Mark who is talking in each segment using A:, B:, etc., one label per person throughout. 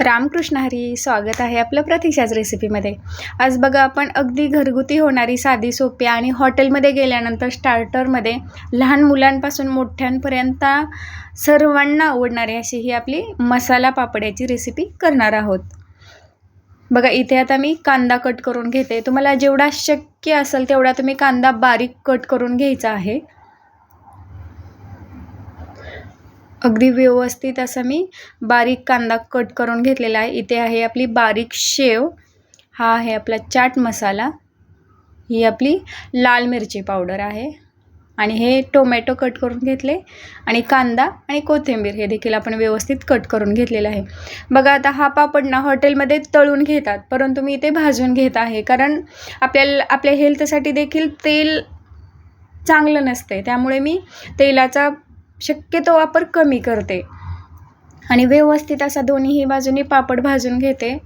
A: रामकृष्ण हरी स्वागत आहे आपलं प्रतीक्षाच रेसिपीमध्ये आज बघा आपण अगदी घरगुती होणारी साधी सोपी आणि हॉटेलमध्ये गेल्यानंतर स्टार्टरमध्ये लहान मुलांपासून मोठ्यांपर्यंत सर्वांना आवडणारी अशी ही आपली मसाला पापड्याची रेसिपी करणार आहोत. बघा इथे आता मी कांदा कट करून घेते. तुम्हाला जेवढा शक्य असेल तेवढा तुम्ही कांदा बारीक कट करून घ्यायचा आहे. अगदी व्यवस्थित असा मी बारीक कांदा कट करून घेतलेला आहे. इथे आहे आपली बारीक शेव. हा आहे आपला चाट मसाला. ही आपली लाल मिरची पावडर आहे. आणि हे टोमॅटो कट करून घेतले. आणि कांदा आणि कोथिंबीर हे देखील आपण व्यवस्थित कट करून घेतलेलं आहे. बघा आता हा पापड ना हॉटेलमध्ये तळून घेतात परंतु मी इथे भाजून घेत आहे. कारण आपल्याला आपल्या हेल्थसाठी देखील तेल चांगलं नसते त्यामुळे मी तेलाचा शक्यतो वापर कमी करते. आणि व्यवस्थित असा दोन्हीही बाजूनी पापड भाजून घेते.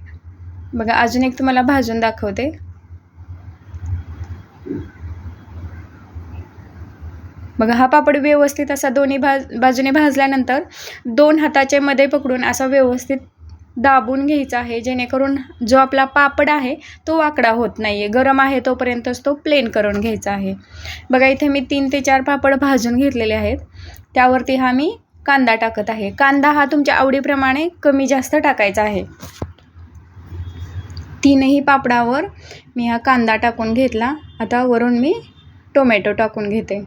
A: बघा अजून एक तुम्हाला भाजून दाखवते. बघा हा पापड व्यवस्थित असा दोन्ही भाज बाजूने भाजल्यानंतर दोन हाताचे मध्ये पकडून असा व्यवस्थित दाबून घ्यायचा आहे जेणेकरून जो आपला पापड आहे तो वाकडा होत नाही आहे गरम आहे तोपर्यंतच तो प्लेन करून घ्यायचा आहे. बघा इथे मी तीन ते चार पापड भाजून घेतलेले आहेत. त्यावरती हा मी कांदा टाकत आहे. कांदा हा तुमच्या आवडीप्रमाणे कमी जास्त टाकायचा आहे. तीनही पापडावर मी हा कांदा टाकून घेतला. आता वरून मी टोमॅटो टाकून घेते.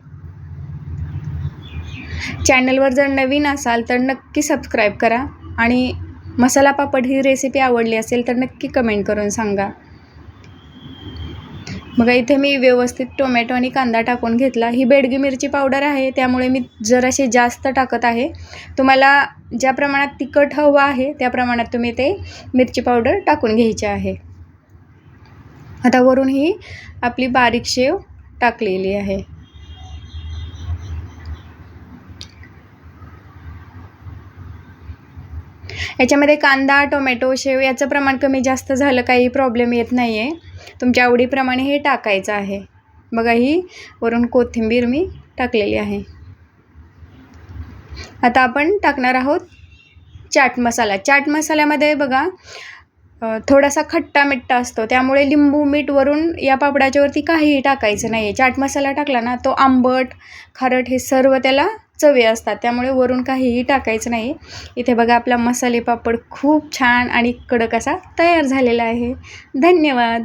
A: चॅनलवर जर नवीन असाल तर नक्की सबस्क्राईब करा आणि मसाला पापड ही रेसिपी आवडली असेल तर नक्की कमेंट करून सांगा. बघा इथे मी व्यवस्थित टोमॅटो आणि कांदा टाकून घेतला. ही बेडगी मिरची पावडर आहे त्यामुळे मी जराशी जास्त टाकत आहे. तुम्हाला ज्या प्रमाणात तिखट हवं आहे त्या प्रमाणात तुम्ही ते मिरची पावडर टाकून घ्यायची आहे. आता वरून ही आपली बारीक शेव टाकलेली आहे. याच्यामध्ये कांदा टोमॅटो शेव याचं प्रमाण कमी जास्त झालं काही प्रॉब्लेम येत नाही आहे तुमच्या आवडीप्रमाणे हे टाकायचं आहे. बघा ही वरून कोथिंबीर मी टाकलेली आहे. आता आपण टाकणार आहोत चाट मसाला. चाट मसाल्यामध्ये बघा थोडासा खट्टा मिट्टा असतो. त्यामुळे लिंबू मीठ वरून या पापडाच्यावरती काहीही टाकायचं नाही आहे चाट मसाला टाकला ना तो आंबट खारट हे सर्व त्याला चवे असतात त्यामुळे वरून काहीही टाकायचं नाही. इथे बघा आपला मसाले पापड खूप छान आणि कडक असा तयार झालेला आहे. धन्यवाद!